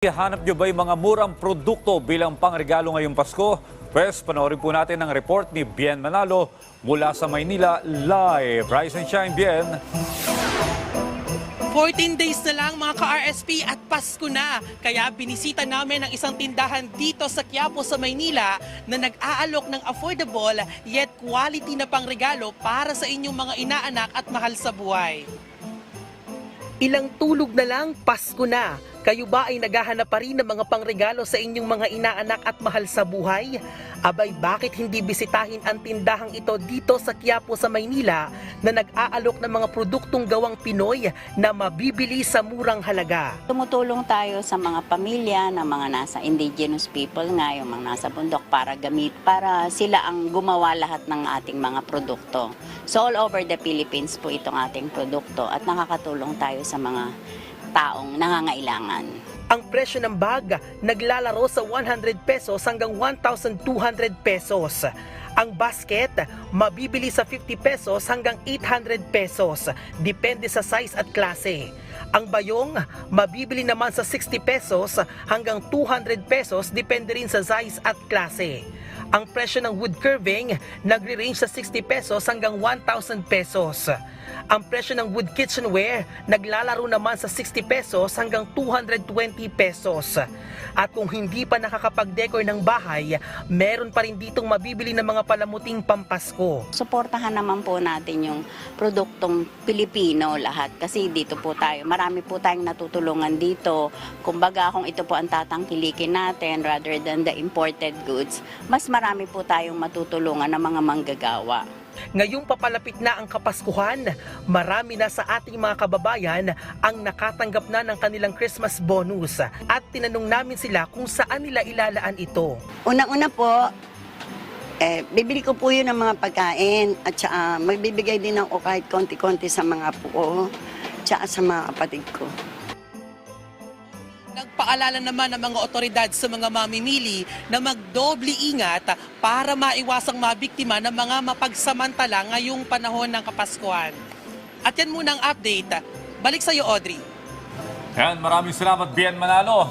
Hanap nyo ba yung mga murang produkto bilang pangregalo ngayong Pasko? Pwes, panoorin po natin ang report ni Bien Manalo mula sa Maynila live. Rise and shine, Bien. 14 days na lang mga ka-RSP at Pasko na. Kaya binisita namin ang isang tindahan dito sa Quiapo sa Maynila na nag-aalok ng affordable yet quality na pangregalo para sa inyong mga inaanak at mahal sa buhay. Ilang tulog na lang, Pasko na. Kayo ba ay naghahanap pa rin ng mga pangregalo sa inyong mga inaanak at mahal sa buhay? Abay, bakit hindi bisitahin ang tindahang ito dito sa Quiapo sa Maynila na nag-aalok ng mga produktong gawang Pinoy na mabibili sa murang halaga? Tumutulong tayo sa mga pamilya ng mga nasa indigenous people nga, yung mga nasa bundok para gamit, para sila ang gumawa lahat ng ating mga produkto. So all over the Philippines po itong ating produkto at nakakatulong tayo sa mga taong nangangailangan. Ang presyo ng bag naglalaro sa 100 pesos hanggang 1,200 pesos. Ang basket mabibili sa 50 pesos hanggang 800 pesos, depende sa size at klase. Ang bayong mabibili naman sa 60 pesos hanggang 200 pesos, depende rin sa size at klase. Ang presyo ng wood curving nagre-range sa 60 pesos hanggang 1,000 pesos. Ang presyo ng wood kitchenware naglalaro naman sa 60 pesos hanggang 220 pesos. At kung hindi pa nakakapag-decor ng bahay, meron pa rin ditong mabibili ng mga palamuting pampasko. Suportahan naman po natin yung produktong Pilipino lahat kasi dito po tayo, marami po tayong natutulungan dito. Kumbaga kung ito po ang tatangkilikin natin rather than the imported goods, mas marami po tayong matutulungan ng mga manggagawa. Ngayong papalapit na ang Kapaskuhan, marami na sa ating mga kababayan ang nakatanggap na ng kanilang Christmas bonus at tinanong namin sila kung saan nila ilalaan ito. Unang-una po, eh, bibili ko po yun ng mga pagkain at saka magbibigay din ako kahit konti-konti sa mga ko tsaka sa mga kapatid ko. Nagpaalala naman ng mga otoridad sa mga mamimili na magdoble ingat para maiwasang mabiktima ng mga mapagsamantala ngayong panahon ng Kapaskuhan. At yan muna ang update. Balik sa iyo, Audrey. Yan, maraming salamat, Bien Manalo.